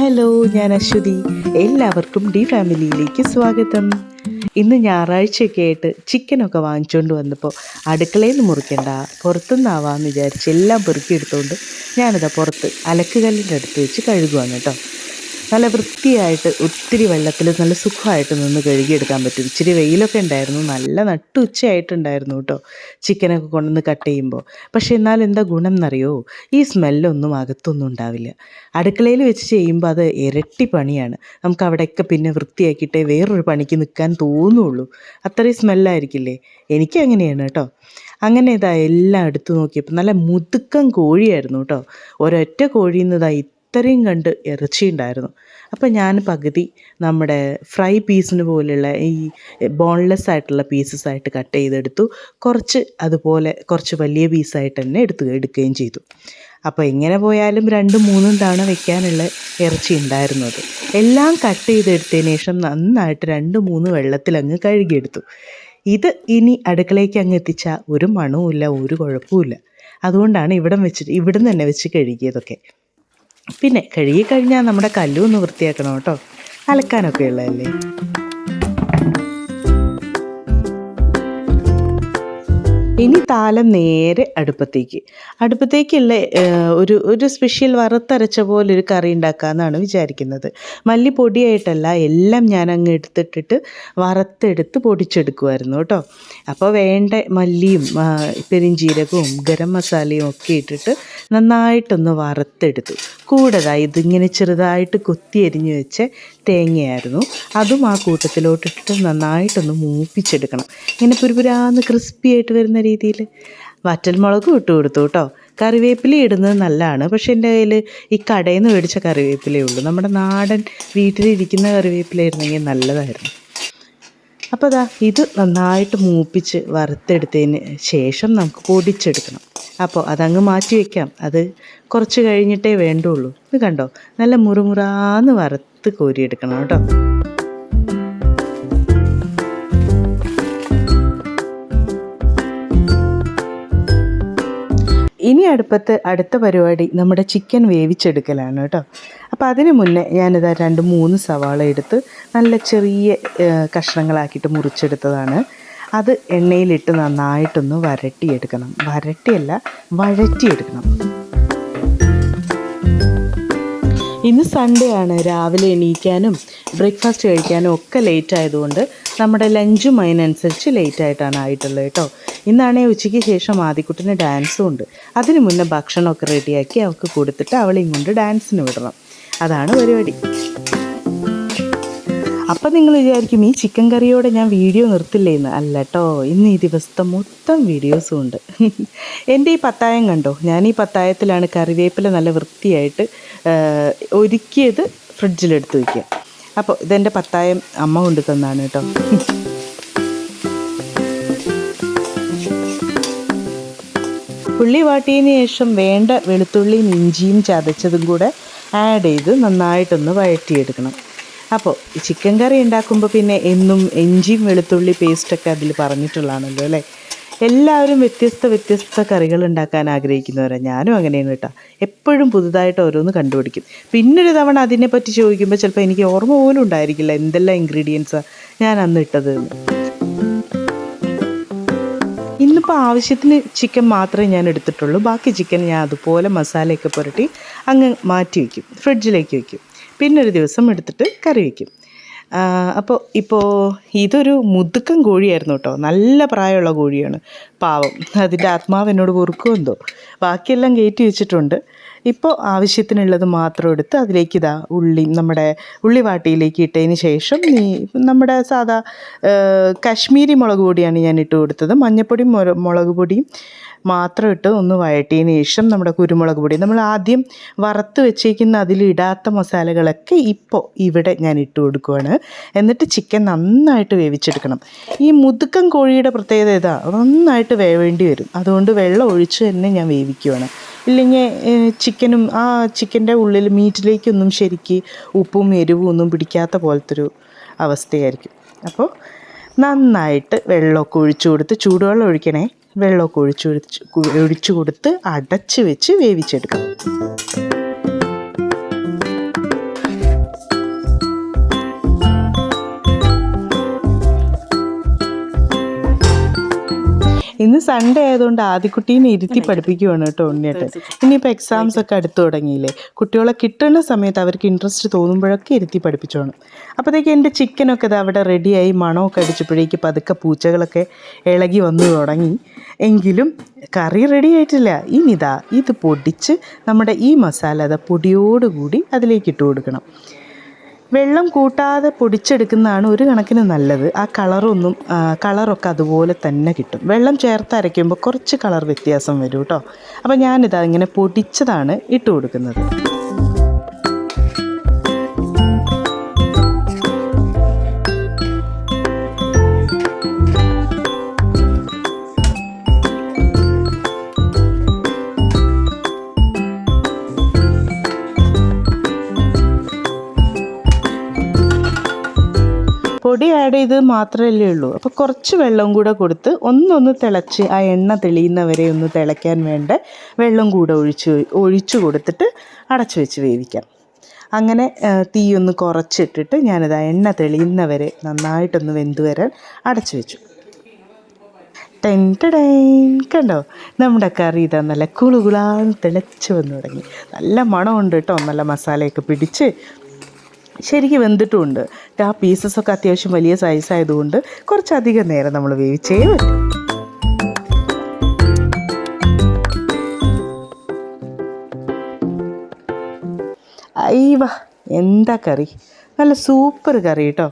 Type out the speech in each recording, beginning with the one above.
Hello ഞാൻ അശ്വതി. എല്ലാവർക്കും D ഫാമിലിയിലേക്ക് സ്വാഗതം. ഇന്ന് ഞായറാഴ്ചയൊക്കെ ആയിട്ട് ചിക്കനൊക്കെ വാങ്ങിച്ചുകൊണ്ട് വന്നപ്പോൾ അടുക്കളയിൽ നിന്ന് മുറിക്കണ്ട പുറത്തുനിന്നാവാമെന്ന് വിചാരിച്ച് എല്ലാം പെറുക്കിയെടുത്തുകൊണ്ട് ഞാനിതാ പുറത്ത് അലക്കുകല്ലിന്റെ അടുത്ത് വെച്ച് കഴുകുവാണ് കേട്ടോ. നല്ല വൃത്തിയായിട്ട് ഒത്തിരി വെള്ളത്തിൽ നല്ല സുഖമായിട്ട് നിന്ന് കഴുകിയെടുക്കാൻ പറ്റും. ഇച്ചിരി വെയിലൊക്കെ ഉണ്ടായിരുന്നു. നല്ല നട്ടുച്ചയായിട്ടുണ്ടായിരുന്നു കേട്ടോ. ചിക്കനൊക്കെ കൊണ്ടുവന്ന് കട്ട് ചെയ്യുമ്പോൾ. പക്ഷേ എന്നാൽ എന്താ ഗുണം എന്നറിയോ? ഈ സ്മെല്ലൊന്നും അകത്തൊന്നും ഉണ്ടാവില്ല. അടുക്കളയിൽ വെച്ച് ചെയ്യുമ്പോൾ അത് ഇരട്ടി പണിയാണ്. നമുക്ക് അവിടെയൊക്കെ പിന്നെ വൃത്തിയാക്കിയിട്ടേ വേറൊരു പണിക്ക് നിൽക്കാൻ തോന്നുള്ളൂ. അത്രയും സ്മെല്ലായിരിക്കില്ലേ എനിക്ക് അങ്ങനെയാണ് കേട്ടോ. അങ്ങനെ ഇതാ എല്ലാം എടുത്തു നോക്കിയപ്പോൾ നല്ല മുതുക്കം കോഴിയായിരുന്നു കേട്ടോ. ഒരൊറ്റ കോഴിയിൽ നിന്ന് ഇതാ ഇത്രയും കണ്ട് ഇറച്ചി ഉണ്ടായിരുന്നു അപ്പം ഞാൻ പകുതി നമ്മുടെ ഫ്രൈ പീസിന് പോലെയുള്ള ഈ ബോൺലെസ് ആയിട്ടുള്ള പീസസ് ആയിട്ട് കട്ട് ചെയ്തെടുത്തു. കുറച്ച് അതുപോലെ കുറച്ച് വലിയ പീസായിട്ട് തന്നെ എടുത്ത് എടുക്കുകയും ചെയ്തു. അപ്പോൾ എങ്ങനെ പോയാലും രണ്ടും മൂന്നും തവണ വെക്കാനുള്ള ഇറച്ചി ഉണ്ടായിരുന്നത്. എല്ലാം കട്ട് ചെയ്തെടുത്തതിന് ശേഷം നന്നായിട്ട് രണ്ട് മൂന്ന് വെള്ളത്തിൽ അങ്ങ് കഴുകിയെടുത്തു. ഇത് ഇനി അടുക്കളയ്ക്ക് അങ്ങ് എത്തിച്ചാൽ ഒരു മണവുമില്ല ഒരു കുഴപ്പമില്ല അതുകൊണ്ടാണ് ഇവിടം വെച്ചിട്ട് ഇവിടുന്ന് തന്നെ വെച്ച് കഴുകിയതൊക്കെ. പിന്നെ കഴുകി കഴിഞ്ഞാൽ നമ്മുടെ കല്ലും ഒന്ന് വൃത്തിയാക്കണം കേട്ടോ. അലക്കാനൊക്കെ ഉള്ളതല്ലേ? ഇനി താലം നേരെ അടുപ്പത്തേക്ക്. അടുപ്പത്തേക്കുള്ള ഒരു ഒരു സ്പെഷ്യൽ വറുത്തരച്ച പോലെ ഒരു കറി ഉണ്ടാക്കാമെന്നാണ് വിചാരിക്കുന്നത്. മല്ലി പൊടിയായിട്ടല്ല എല്ലാം ഞാൻ അങ്ങ് എടുത്തിട്ടിട്ട് വറുത്തെടുത്ത് പൊടിച്ചെടുക്കുമായിരുന്നു കേട്ടോ. അപ്പോൾ വേണ്ട മല്ലിയും പെരിഞ്ചീരകവും ഗരം മസാലയും ഒക്കെ ഇട്ടിട്ട് നന്നായിട്ടൊന്ന് വറുത്തെടുത്തു. കൂടതായി ഇതിങ്ങനെ ചെറുതായിട്ട് കൊത്തി എരിഞ്ഞ് വെച്ച തേങ്ങയായിരുന്നു. അതും ആ കൂട്ടത്തിലോട്ടിട്ട് നന്നായിട്ടൊന്ന് മൂപ്പിച്ചെടുക്കണം. ഇങ്ങനെ പുരുപുരാന്ന് ക്രിസ്പി ആയിട്ട് വരുന്ന രീതിയിൽ. വറ്റൽമുളകും ഇട്ട് കൊടുത്തു കേട്ടോ. കറിവേപ്പില ഇടുന്നത് നല്ലതാണ്. പക്ഷേ എന്റെ കയ്യിൽ ഈ കടയിൽ നിന്ന് മേടിച്ച കറിവേപ്പിലേ ഉള്ളൂ. നമ്മുടെ നാടൻ വീട്ടിലിരിക്കുന്ന കറിവേപ്പില ആയിരുന്നെങ്കിൽ നല്ലതായിരുന്നു. അപ്പോൾ അതാ ഇത് നന്നായിട്ട് മൂപ്പിച്ച് വറുത്തെടുത്തതിന് ശേഷം നമുക്ക് പൊടിച്ചെടുക്കണം. അപ്പോൾ അതങ്ങ് മാറ്റി വയ്ക്കാം അത് കുറച്ച് കഴിഞ്ഞിട്ടേ വേണ്ടുള്ളൂ. ഇത് കണ്ടോ? നല്ല മുറുമുറാന്ന് വറുത്ത് കോരിയെടുക്കണം കേട്ടോ. ഇനി അടുപ്പത്ത് അടുത്ത പരിപാടി നമ്മുടെ ചിക്കൻ വേവിച്ചെടുക്കലാണ് കേട്ടോ. അപ്പോൾ അതിന് മുന്നേ ഞാനിതാ രണ്ട് മൂന്ന് സവാള എടുത്ത് നല്ല ചെറിയ കഷ്ണങ്ങളാക്കിയിട്ട് മുറിച്ചെടുത്തതാണ്. അത് എണ്ണയിലിട്ട് നന്നായിട്ടൊന്ന് വരട്ടിയെടുക്കണം. വരട്ടിയല്ല വഴറ്റിയെടുക്കണം. ഇന്ന് സൺഡേ ആണ്. രാവിലെ എണീക്കാനും ബ്രേക്ക്ഫാസ്റ്റ് കഴിക്കാനും ഒക്കെ ലേറ്റ് ആയതുകൊണ്ട് നമ്മുടെ ലഞ്ചും അതിനനുസരിച്ച് ലേറ്റ് ആയിട്ടാണ് ആയിട്ടുള്ളത് കേട്ടോ. ഇന്നാണേ ഉച്ചയ്ക്ക് ശേഷം ആദിക്കുട്ടിന് ഡാൻസും ഉണ്ട്. അതിന് മുന്നേ ഭക്ഷണമൊക്കെ റെഡിയാക്കി അവൾക്ക് കൊടുത്തിട്ട് അവളെയും കൊണ്ട് ഡാൻസിന് വിടണം. അതാണ് പരിപാടി. അപ്പം നിങ്ങൾ വിചാരിക്കും ഈ ചിക്കൻ കറിയോടെ ഞാൻ വീഡിയോ നിർത്തില്ലേ എന്ന് അല്ല കേട്ടോ ഇന്ന് ഈ ദിവസത്തെ മൊത്തം വീഡിയോസും ഉണ്ട്. എന്റെ ഈ പത്തായം കണ്ടോ? ഞാൻ ഈ പത്തായത്തിലാണ് കറിവേപ്പില നല്ല വൃത്തിയായിട്ട് ഒരുക്കിയത് ഫ്രിഡ്ജിലെടുത്ത് വയ്ക്കുക അപ്പോൾ ഇതെന്റെ പത്തായം അമ്മ കൊണ്ടു തന്നാണ് കേട്ടോ. ഉള്ളി വാട്ടിയതിന് ശേഷം വേണ്ട വെളുത്തുള്ളിയും ഇഞ്ചിയും ചതച്ചതും കൂടെ ആഡ് ചെയ്ത് നന്നായിട്ടൊന്ന് വഴറ്റിയെടുക്കണം. അപ്പോൾ ചിക്കൻ കറി ഉണ്ടാക്കുമ്പോൾ പിന്നെ എന്നും ഇഞ്ചിയും വെളുത്തുള്ളി പേസ്റ്റൊക്കെ അതിൽ പറഞ്ഞിട്ടുള്ളതാണല്ലോ അല്ലേ? എല്ലാവരും വ്യത്യസ്ത വ്യത്യസ്ത കറികൾ ഉണ്ടാക്കാൻ ആഗ്രഹിക്കുന്നവരാണ് ഞാനും അങ്ങനെയാണ് കേട്ടോ. എപ്പോഴും പുതുതായിട്ട് ഓരോന്ന് കണ്ടുപിടിക്കും. പിന്നൊരു തവണ അതിനെപ്പറ്റി ചോദിക്കുമ്പോൾ ചിലപ്പോൾ എനിക്ക് ഓർമ്മ പോലും ഉണ്ടായിരിക്കില്ല എന്തെല്ലാം ഇൻഗ്രീഡിയൻസാണ് ഞാൻ അന്ന് ഇട്ടത് ഇന്നിപ്പോൾ ആവശ്യത്തിന് ചിക്കൻ മാത്രമേ ഞാൻ എടുത്തിട്ടുള്ളൂ. ബാക്കി ചിക്കൻ ഞാൻ അതുപോലെ മസാലയൊക്കെ പുരട്ടി അങ്ങ് മാറ്റി വയ്ക്കും. ഫ്രിഡ്ജിലേക്ക് വയ്ക്കും. പിന്നെ ഒരു ദിവസം എടുത്തിട്ട് കറി വയ്ക്കും. അപ്പോൾ ഇപ്പോൾ ഇതൊരു മുതുക്കൻ കോഴിയായിരുന്നു കേട്ടോ. നല്ല പ്രായമുള്ള കോഴിയാണ്. പാവം. അതിന്റെ ആത്മാവ് എന്നോട് പൊറുക്കുമെന്തോ ബാക്കിയെല്ലാം കയറ്റി വെച്ചിട്ടുണ്ട്. ഇപ്പോൾ ആവശ്യത്തിനുള്ളത് മാത്രം എടുത്ത് അതിലേക്ക് ഇതാ ഉള്ളി നമ്മുടെ ഉള്ളി വാട്ടിയിലേക്ക് ഇട്ടതിന് ശേഷം ഈ നമ്മുടെ സാധാ കാശ്മീരി മുളക് പൊടിയാണ് ഞാൻ ഇട്ട് കൊടുത്തത്. മഞ്ഞൾപ്പൊടിയും മുര- മുളക് പൊടിയും മാത്രം ഇട്ട് ഒന്ന് വഴറ്റിയതിന് ശേഷം നമ്മുടെ കുരുമുളക് പൊടി. നമ്മൾ ആദ്യം വറുത്ത് വെച്ചേക്കുന്ന അതിലിടാത്ത മസാലകളൊക്കെ ഇപ്പോൾ ഇവിടെ ഞാൻ ഇട്ട് കൊടുക്കുവാണ്. എന്നിട്ട് ചിക്കൻ നന്നായിട്ട് വേവിച്ചെടുക്കണം. ഈ മുതുക്കൻ കോഴിയുടെ പ്രത്യേകത ഇതാ നന്നായിട്ട് വേവേണ്ടി വരും. അതുകൊണ്ട് വെള്ളം ഒഴിച്ച് തന്നെ ഞാൻ വേവിക്കുവാണ്. ഇല്ലെങ്കിൽ ചിക്കനും ആ ചിക്കന്റെ ഉള്ളിൽ മീറ്റിലേക്കൊന്നും ശരിക്ക് ഉപ്പും എരിവും ഒന്നും പിടിക്കാത്ത പോലത്തൊരു അവസ്ഥയായിരിക്കും. അപ്പോൾ നന്നായിട്ട് വെള്ളമൊക്കെ ഒഴിച്ചു കൊടുത്ത് ചൂടുവെള്ളം ഒഴിക്കണേ. വെള്ളമൊക്കെ ഒഴിച്ചു ഒഴിച്ച് കൊടുത്ത് അടച്ച് വെച്ച് വേവിച്ചെടുക്കണം ഇന്ന് സൺഡേ ആയതുകൊണ്ട് ആദ്യക്കുട്ടീനെ ഇരുത്തി പഠിപ്പിക്കുവാണ് കേട്ടോ ഉണ്ണിയേട്ടൻ. ഇനിയിപ്പോൾ എക്സാംസ് ഒക്കെ അടുത്ത് തുടങ്ങിയില്ലേ? കുട്ടികളെ കിട്ടുന്ന സമയത്ത് അവർക്ക് ഇൻട്രസ്റ്റ് തോന്നുമ്പോഴൊക്കെ ഇരുത്തി പഠിപ്പിച്ചോണം. അപ്പോഴത്തേക്ക് എന്റെ ചിക്കനൊക്കെ ഇത് അവിടെ റെഡിയായി മണമൊക്കെ അടിച്ചപ്പോഴേക്ക് പതുക്കെ പൂച്ചകളൊക്കെ ഇളകി വന്നു തുടങ്ങി. എങ്കിലും കറി റെഡി ആയിട്ടില്ല. ഇനിതാ ഇത് പൊടിച്ച് നമ്മുടെ ഈ മസാല അത് പൊടിയോടുകൂടി അതിലേക്ക് ഇട്ട് കൊടുക്കണം. വെള്ളം കൂട്ടാതെ പൊടിച്ചെടുക്കുന്നതാണ് ഒരു കണക്കിന് നല്ലത്. ആ കളറൊന്നും കളറൊക്കെ അതുപോലെ തന്നെ കിട്ടും. വെള്ളം ചേർത്ത് അരയ്ക്കുമ്പോൾ കുറച്ച് കളർ വ്യത്യാസം വരും കേട്ടോ അപ്പോൾ ഞാനിതാ ഇങ്ങനെ പൊടിച്ചതാണ് ഇട്ട് കൊടുക്കുന്നത്. ചെയ്ത് മാത്രമല്ലേ ഉള്ളൂ. അപ്പോൾ കുറച്ച് വെള്ളം കൂടെ കൊടുത്ത് ഒന്നൊന്ന് തിളച്ച് ആ എണ്ണ തെളിയുന്നവരെ ഒന്ന് തിളയ്ക്കാൻ വേണ്ട വെള്ളം കൂടെ ഒഴിച്ച് ഒഴിച്ചു കൊടുത്തിട്ട് അടച്ചു വെച്ച് വേവിക്കാം. അങ്ങനെ തീയൊന്ന് ഒന്ന് കുറച്ചിട്ടിട്ട് ഞാനിത് എണ്ണ തെളിയുന്നവരെ നന്നായിട്ടൊന്ന് വെന്ത് വരാൻ അടച്ചു വെച്ചു. ടെൻ ടൈൻ കണ്ടോ? നമ്മുടെ കറി ഇതാ നല്ല കുളുകുളാന്ന് തിളച്ച് വന്നു തുടങ്ങി. നല്ല മണമുണ്ട് കേട്ടോ. നല്ല മസാലയൊക്കെ പിടിച്ച് ശരിക്കും വെന്തിട്ടുമുണ്ട്. ആ പീസസൊക്കെ അത്യാവശ്യം വലിയ സൈസ് ആയതുകൊണ്ട് കുറച്ചധികം നേരം നമ്മൾ വേവിച്ചേ പറ്റും. അയ്യവ എന്താ കറി? നല്ല സൂപ്പർ കറി കേട്ടോ.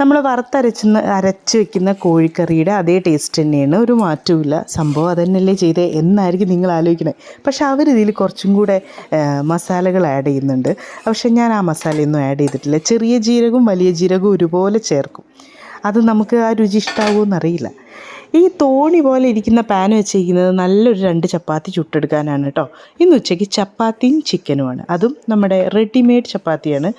നമ്മൾ വറുത്തരച്ച് അരച്ച് വെക്കുന്ന കോഴിക്കറിയുടെ അതേ ടേസ്റ്റ് തന്നെയാണ്. ഒരു മാറ്റവുമില്ല. സംഭവം അതന്നെയല്ലേ ചെയ്തേ എന്നായിരിക്കും നിങ്ങൾ ആലോചിക്കണേ. പക്ഷെ അവർ ഇതിൽ കുറച്ചും കൂടെ മസാലകൾ ആഡ് ചെയ്യുന്നുണ്ട്. പക്ഷെ ഞാൻ ആ മസാലയൊന്നും ആഡ് ചെയ്തിട്ടില്ല. ചെറിയ ജീരകവും വലിയ ജീരകവും ഒരുപോലെ ചേർക്കും. അത് നമുക്ക് ആ രുചി ഇഷ്ടാവുമെന്നറിയില്ല ഈ തോണി പോലെ ഇരിക്കുന്ന പാൻ വെച്ചിരിക്കുന്നത് നല്ലൊരു രണ്ട് ചപ്പാത്തി ചുട്ടെടുക്കാനാണ് കേട്ടോ ഇന്ന് ഉച്ചയ്ക്ക് ചപ്പാത്തിയും ചിക്കനുമാണ് അതും നമ്മുടെ റെഡിമെയ്ഡ് ചപ്പാത്തിയാണ്.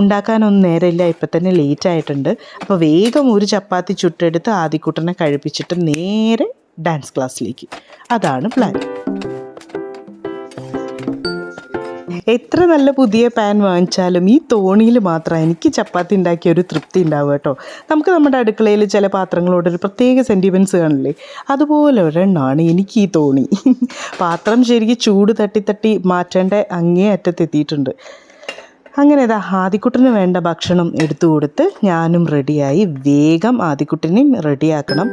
ഉണ്ടാക്കാനൊന്നും നേരമില്ല. ഇപ്പം തന്നെ ലേറ്റ് ആയിട്ടുണ്ട്. അപ്പോൾ വേഗം ഒരു ചപ്പാത്തി ചുട്ടെടുത്ത് ആദ്യക്കൂട്ടനെ കഴിപ്പിച്ചിട്ട് നേരെ ഡാൻസ് ക്ലാസ്സിലേക്ക് അതാണ് പ്ലാൻ എത്ര നല്ല പുതിയ പാൻ വാങ്ങിച്ചാലും ഈ തോണിയിൽ മാത്രം എനിക്ക് ചപ്പാത്തി ഉണ്ടാക്കിയ ഒരു തൃപ്തി ഉണ്ടാവുക കേട്ടോ. നമുക്ക് നമ്മുടെ അടുക്കളയിൽ ചില പാത്രങ്ങളോട് ഒരു പ്രത്യേക സെന്റിമെന്റ്സ് കാണില്ലേ? അതുപോലെ ഒരെണ്ണമാണ് എനിക്ക് ഈ തോണി. പാത്രം ശരിക്കും ചൂട് തട്ടി തട്ടി മാറ്റേണ്ട അങ്ങേ അറ്റത്തെത്തിയിട്ടുണ്ട് അങ്ങനെ ഇതാ ആദിക്കുട്ടന് വേണ്ട ഭക്ഷണം എടുത്തു കൊടുത്ത് ഞാനും റെഡിയായി വേഗം ആദിക്കുട്ടനെയും റെഡിയാക്കണം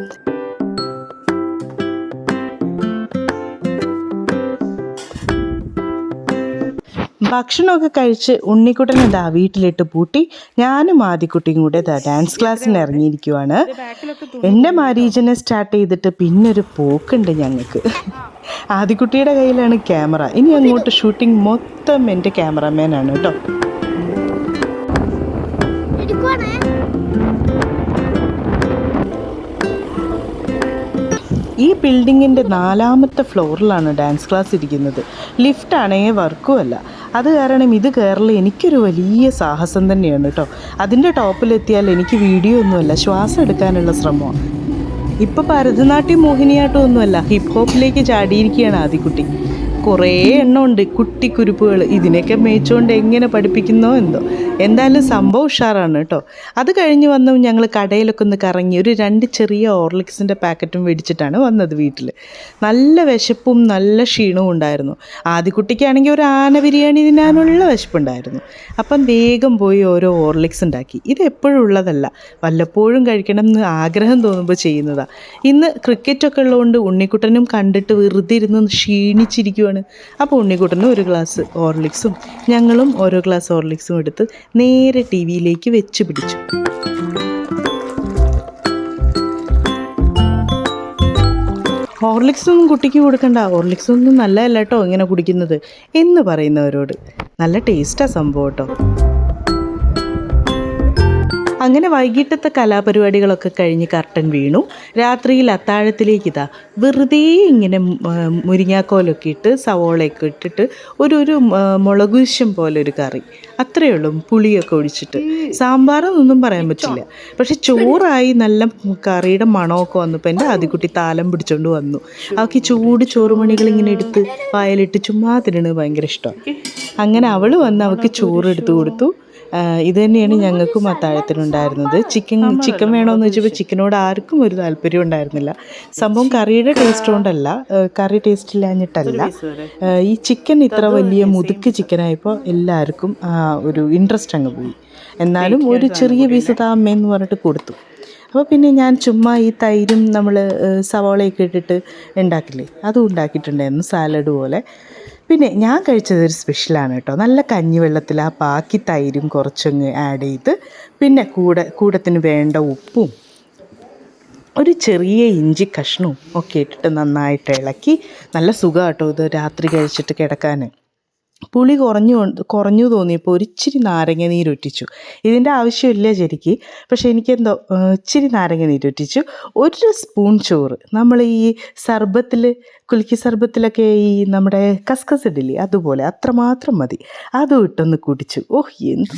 ഭക്ഷണമൊക്കെ കഴിച്ച് ഉണ്ണിക്കുട്ടനെ ദാ വീട്ടിലിട്ട് പൂട്ടി ഞാനും ആദിക്കുട്ടിയും കൂടെ ദാ ഡാൻസ് ക്ലാസ്സിന് ഇറങ്ങിയിരിക്കുവാണ്. എന്റെ മാരീജനെ സ്റ്റാർട്ട് ചെയ്തിട്ട് പിന്നെ ഒരു പോക്കുണ്ട് ഞങ്ങൾക്ക് ആദിക്കുട്ടിയുടെ കയ്യിലാണ് ക്യാമറ ഇനി അങ്ങോട്ട് ഷൂട്ടിംഗ് മൊത്തം എന്റെ ക്യാമറമാനാണ് കേട്ടോ. ബിൽഡിങ്ങിന്റെ നാലാമത്തെ ഫ്ലോറിലാണ് ഡാൻസ് ക്ലാസ് ഇരിക്കുന്നത്. ലിഫ്റ്റ് ആണെങ്കിൽ വർക്കുമല്ല അത് കാരണം ഇത് കയറൽ എനിക്കൊരു വലിയ സാഹസം തന്നെയാണ് കേട്ടോ അതിന്റെ ടോപ്പിലെത്തിയാൽ എനിക്ക് വീഡിയോ ഒന്നുമല്ല ശ്വാസം എടുക്കാനുള്ള ശ്രമമാണ്. ഇപ്പോൾ ഭരതനാട്യം മോഹിനിയാട്ടം ഒന്നുമല്ല ഹിപ്പ് ഹോപ്പിലേക്ക് ചാടിയിരിക്കുകയാണ് ആദിക്കുട്ടി. കുറേ എണ്ണമുണ്ട് കുട്ടിക്കുരുപ്പുകൾ. ഇതിനൊക്കെ മേച്ചുകൊണ്ട് എങ്ങനെ പഠിപ്പിക്കുന്നോ എന്തോ. എന്തായാലും സംഭവം ഉഷാറാണ് കേട്ടോ. അത് കഴിഞ്ഞ് വന്ന് ഞങ്ങൾ കടയിലൊക്കെ ഒന്ന് കറങ്ങി ഒരു രണ്ട് ചെറിയ ഓർലിക്സിന്റെ പാക്കറ്റും മേടിച്ചിട്ടാണ് വന്നത് വീട്ടിൽ നല്ല വിശപ്പും നല്ല ക്ഷീണവും ഉണ്ടായിരുന്നു. ആദ്യക്കുട്ടിക്കാണെങ്കിൽ ഒരു ആന ബിരിയാണി തിന്നാനുള്ള വിശപ്പുണ്ടായിരുന്നു. അപ്പം വേഗം പോയി ഓരോ ഓർലിക്സ് ഉണ്ടാക്കി. ഇത് എപ്പോഴും ഉള്ളതല്ല. വല്ലപ്പോഴും കഴിക്കണം എന്ന് ആഗ്രഹം തോന്നുമ്പോൾ ചെയ്യുന്നതാണ് ഇന്ന് ക്രിക്കറ്റൊക്കെ ഉള്ളതുകൊണ്ട് ഉണ്ണിക്കുട്ടനും കണ്ടിട്ട് വെറുതെ ഇരുന്ന് ക്ഷീണിച്ചിരിക്കുവാണ് അപ്പോൾ ഉണ്ണിക്കുട്ടനും ഒരു ഗ്ലാസ് ഓർലിക്സും ഞങ്ങളും ഓരോ ഗ്ലാസ് ഓർലിക്സും എടുത്ത് നേരെ ടി വിയിലേക്ക് വെച്ച് പിടിച്ചു. ഹോർലിക്സ് ഒന്നും കുട്ടിക്ക് കൊടുക്കണ്ട. ഹോർലിക്സ് ഒന്നും നല്ലതല്ല കേട്ടോ ഇങ്ങനെ കുടിക്കുന്നത് എന്ന് പറയുന്നവരോട്. നല്ല ടേസ്റ്റാണ് സംഭവം കേട്ടോ. അങ്ങനെ വൈകിട്ടത്തെ കലാപരിപാടികളൊക്കെ കഴിഞ്ഞ് കർട്ടൻ വീണു. രാത്രിയിൽ അത്താഴത്തിലേക്ക് ഇതാ വെറുതെ ഇങ്ങനെ മുരിങ്ങാക്കോലൊക്കെ ഇട്ട് സവോളയൊക്കെ ഇട്ടിട്ട് ഒരു ഒരു മുളകുശം പോലെ ഒരു കറി. അത്രയേ ഉള്ളൂ പുളിയൊക്കെ ഒഴിച്ചിട്ട്. സാമ്പാറൊന്നും പറയാൻ പറ്റില്ല. പക്ഷെ ചോറായി നല്ല കറിയുടെ മണമൊക്കെ വന്നപ്പോൾ എന്റെ ആദ്യക്കുട്ടി താലം പിടിച്ചോണ്ട് വന്നു. അവൾക്ക് ചൂട് ചോറുമണികൾ ഇങ്ങനെ എടുത്ത് വായലിട്ട് ചുമ്മാ തിരുന്നത് ഭയങ്കര ഇഷ്ടമാണ്. അങ്ങനെ അവൾ വന്ന് അവൾക്ക് ചോറ് എടുത്തു കൊടുത്തു. ഇത് തന്നെയാണ് ഞങ്ങൾക്കും അത്താഴത്തിനുണ്ടായിരുന്നത് ചിക്കൻ ചിക്കൻ വേണമെന്ന് വെച്ചപ്പോൾ ചിക്കനോട് ആർക്കും ഒരു താല്പര്യം ഉണ്ടായിരുന്നില്ല. സംഭവം കറിയുടെ ടേസ്റ്റ് കൊണ്ടല്ല കറി ടേസ്റ്റ് ഇല്ലാഞ്ഞിട്ടല്ല. ഈ ചിക്കൻ ഇത്ര വലിയ മുതുക്ക് ചിക്കനായപ്പോൾ എല്ലാവർക്കും ഒരു ഇൻട്രസ്റ്റ് അങ്ങ് പോയി. എന്നാലും ഒരു ചെറിയ പീസ് താ അമ്മയെന്ന് പറഞ്ഞിട്ട് കൊടുത്തു. അപ്പോൾ പിന്നെ ഞാൻ ചുമ്മാ ഈ തൈരും നമ്മൾ സവാളയൊക്കെ ഇട്ടിട്ട് ഉണ്ടാക്കില്ലേ? അതും ഉണ്ടാക്കിയിട്ടുണ്ടായിരുന്നു സാലഡ് പോലെ. പിന്നെ ഞാൻ കഴിച്ചത് ഒരു സ്പെഷ്യലാണ് കേട്ടോ. നല്ല കഞ്ഞിവെള്ളത്തിൽ ആ ബാക്കി തൈരും കുറച്ചങ്ങ് ആഡ് ചെയ്ത് പിന്നെ കൂടെ കൂടത്തിന് വേണ്ട ഉപ്പും ഒരു ചെറിയ ഇഞ്ചി കഷ്ണവും ഒക്കെ ഇട്ടിട്ട് നന്നായിട്ട് ഇളക്കി. നല്ല സുഖം കേട്ടോ ഇത് രാത്രി കഴിച്ചിട്ട് കിടക്കാൻ പുളി കുറഞ്ഞു കുറഞ്ഞു തോന്നിയപ്പോൾ ഒരു ഇച്ചിരി നാരങ്ങ നീരൊറ്റിച്ചു ഇതിന്റെ ആവശ്യമില്ല ശരിക്ക്. പക്ഷേ എനിക്കെന്തോ ഇച്ചിരി നാരങ്ങ നീരൊറ്റിച്ചു ഒരു സ്പൂൺ ചോറ്. നമ്മൾ ഈ സർബത്തിൽ കുലുക്കി സർബത്തിലൊക്കെ ഈ നമ്മുടെ കസ്കസ് ഇഡില്ലേ അതുപോലെ അത്രമാത്രം മതി. അതും ഇട്ടൊന്ന് കുടിച്ചു. ഓഹ് എന്ത്